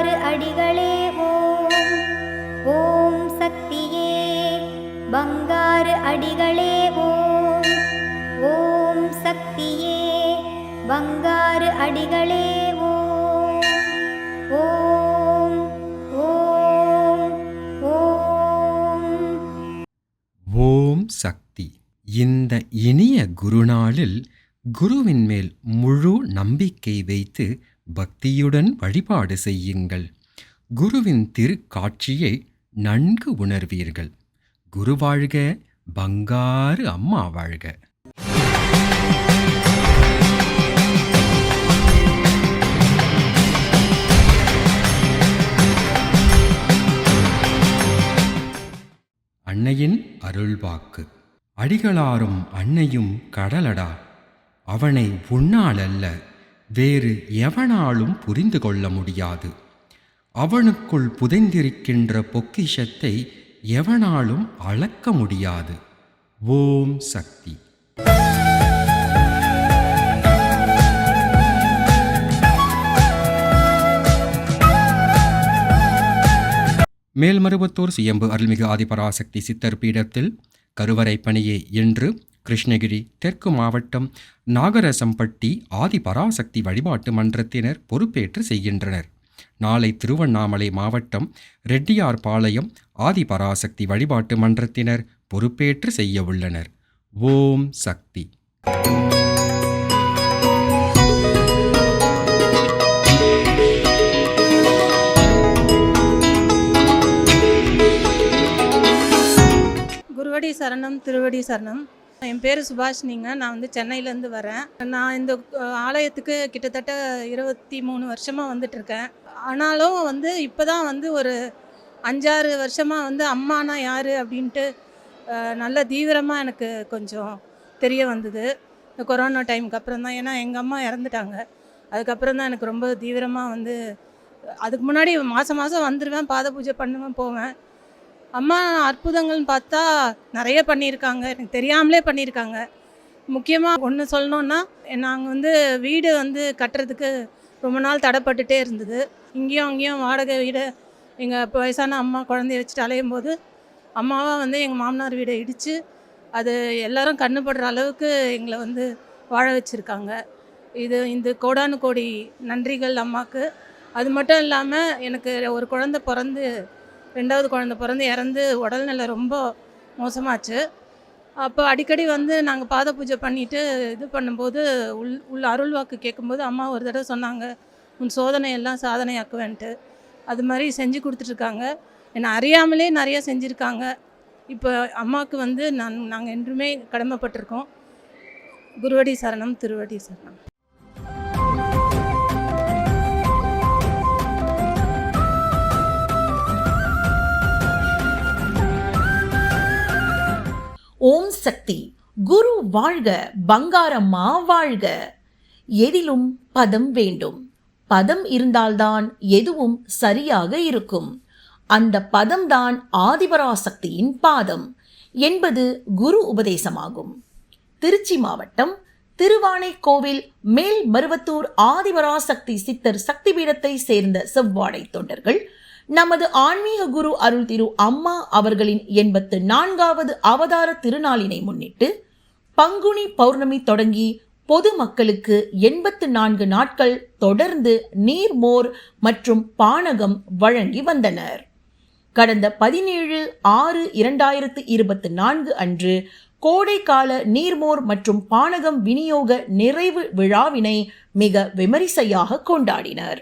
ஆறு அடிகளே ஓம். ஓம் சக்தியே பங்காரு அடிகளே ஓம். ஓம் சக்தியே பங்காரு அடிகளே ஓம். ஓம் ஓம் ஓம். ஓம் சக்தி. இந்த இனிய குருநாளில் குருவின் மேல் முழு நம்பிக்கை வைத்து பக்தியுடன் வழிபாடு செய்யுங்கள். குருவின் திருக்காட்சியை நன்கு உணர்வீர்கள். குரு வாழ்க பங்காரு அம்மா வாழ்க. அன்னையின் அருள்வாக்கு. அடிகளாரும் அன்னையும் கடலடா. அவனை உன்னால் அல்ல வேறு எவனாலும் புரிந்து கொள்ள முடியாது. அவனுக்குள் புதைந்திருக்கின்ற பொக்கிஷத்தை எவனாலும் அளக்க முடியாது. ஓம் சக்தி. மேல்மருவத்தூர் சியம்பு அருள்மிகு ஆதிபராசக்தி சித்தர் பீடத்தில் கருவறை பணியே இன்று கிருஷ்ணகிரி தெற்கு மாவட்டம் நாகரசம்பட்டி ஆதிபராசக்தி வழிபாட்டு மன்றத்தினர் பொறுப்பேற்று செய்கின்றனர். நாளை திருவண்ணாமலை மாவட்டம் ரெட்டியார்பாளையம் ஆதிபராசக்தி வழிபாட்டு மன்றத்தினர் பொறுப்பேற்று செய்ய உள்ளனர். ஓம் சக்தி. குருவடி சரணம் திருவடி சரணம். என் பேர் சுபாஷினிங்க நான் வந்து சென்னையிலேருந்து வரேன். நான் இந்த ஆலயத்துக்கு கிட்டத்தட்ட இருபத்தி மூணு வருஷமாக வந்துட்டுருக்கேன். ஆனாலும் வந்து இப்போ தான் வந்து ஒரு அஞ்சாறு வருஷமாக வந்து அம்மானா யார் அப்படின்ட்டு நல்ல தீவிரமாக எனக்கு கொஞ்சம் தெரிய வந்தது. இந்த கொரோனா டைமுக்கு அப்புறம் தான். ஏன்னா எங்கள் அம்மா இறந்துட்டாங்க. அதுக்கப்புறம் தான் எனக்கு ரொம்ப தீவிரமாக வந்து அதுக்கு முன்னாடி மாதம் மாதம் வந்துடுவேன் பாத பூஜை பண்ணுவேன் போவேன். அம்மா அற்புதங்கள்னு பார்த்தா நிறைய பண்ணியிருக்காங்க. எனக்கு தெரியாமலே பண்ணியிருக்காங்க. முக்கியமாக ஒன்று சொல்லணுன்னா நாங்கள் வந்து வீடு வந்து கட்டுறதுக்கு ரொம்ப நாள் தடைப்பட்டுட்டே இருந்தது. இங்கேயும் அங்கேயும் வாடகை வீடு எங்கள் வயசான அம்மா குழந்தைய வச்சுட்டு அலையும் போது அம்மாவாக வந்து எங்கள் மாமனார் வீடை இடித்து அது எல்லோரும் கண்ணுப்படுற அளவுக்கு எங்களை வந்து வாழ வச்சுருக்காங்க. இது இந்த கோடானு கோடி நன்றிகள் அம்மாவுக்கு அது மட்டும் இல்லாமல் எனக்கு ஒரு குழந்த பிறந்து ரெண்டாவது குழந்த பிறந்து இறந்து உடல்நிலை ரொம்ப மோசமாச்சு. அப்போ அடிக்கடி வந்து நாங்கள் பாத பூஜை பண்ணிவிட்டு இது பண்ணும்போது உள் உள்ள அருள்வாக்கு கேட்கும்போது அம்மா ஒரு தடவை சொன்னாங்க உன் சோதனை எல்லாம் சாதனையாக்குவேன்ட்டு. அது மாதிரி செஞ்சு கொடுத்துட்ருக்காங்க. என்னை அறியாமலே நிறைய செஞ்சுருக்காங்க. இப்போ அம்மாவுக்கு வந்து நான் நாங்கள் என்றுமே கடமைப்பட்டிருக்கோம். குருவடி சரணம் திருவடி சரணம். ஓம் சக்தி. குரு வாழ்க பங்காரம்மா வாழ்க. எதிலும் பதம் வேண்டும். பதம் இருந்தால்தான் எதுவும் சரியாக இருக்கும். அந்த பதம்தான் ஆதிபராசக்தியின் பாதம் என்பது குரு உபதேசமாகும். திருச்சி மாவட்டம் திருவானைக்கோவில் மேல் மருவத்தூர் ஆதிபராசக்தி சித்தர் சக்தி பீடத்தை சேர்ந்த செவ்வாடை தொண்டர்கள் நமது ஆன்மீக குரு அருள் திரு அம்மா அவர்களின் எண்பத்து நான்காவது அவதார திருநாளினை முன்னிட்டு பங்குனி பௌர்ணமி தொடங்கி பொதுமக்களுக்கு எண்பத்து நான்கு நாட்கள் தொடர்ந்து நீர்மோர் மற்றும் பானகம் வழங்கி வந்தனர். கடந்த பதினேழு ஆறு இரண்டாயிரத்து இருபத்தி நான்கு அன்று கோடைக்கால நீர்மோர் மற்றும் பானகம் விநியோக நிறைவு விழாவினை மிக விமரிசையாக கொண்டாடினர்.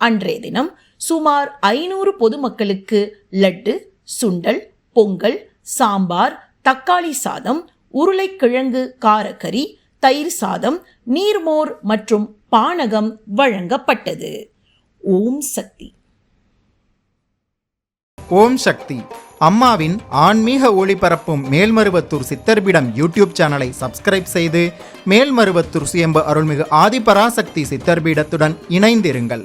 அன்றைய தினம் சுமார் ஐநூறு பொதுமக்களுக்கு லட்டு சுண்டல் பொங்கல் சாம்பார் தக்காளி சாதம் உருளைக்கிழங்கு காரக்கறி தயிர் சாதம் நீர்மோர் மற்றும் பானகம் வழங்கப்பட்டது. ஓம் சக்தி. ஓம் சக்தி. அம்மாவின் ஆன்மீக ஒளிபரப்பும் மேல்மருவத்தூர் சித்தர்பிடம் யூடியூப் சேனலை சப்ஸ்கிரைப் செய்து மேல்மருவத்தூர் சுயம்பு அருள்மிகு ஆதிபராசக்தி சித்தர்பீடத்துடன் இணைந்திருங்கள்.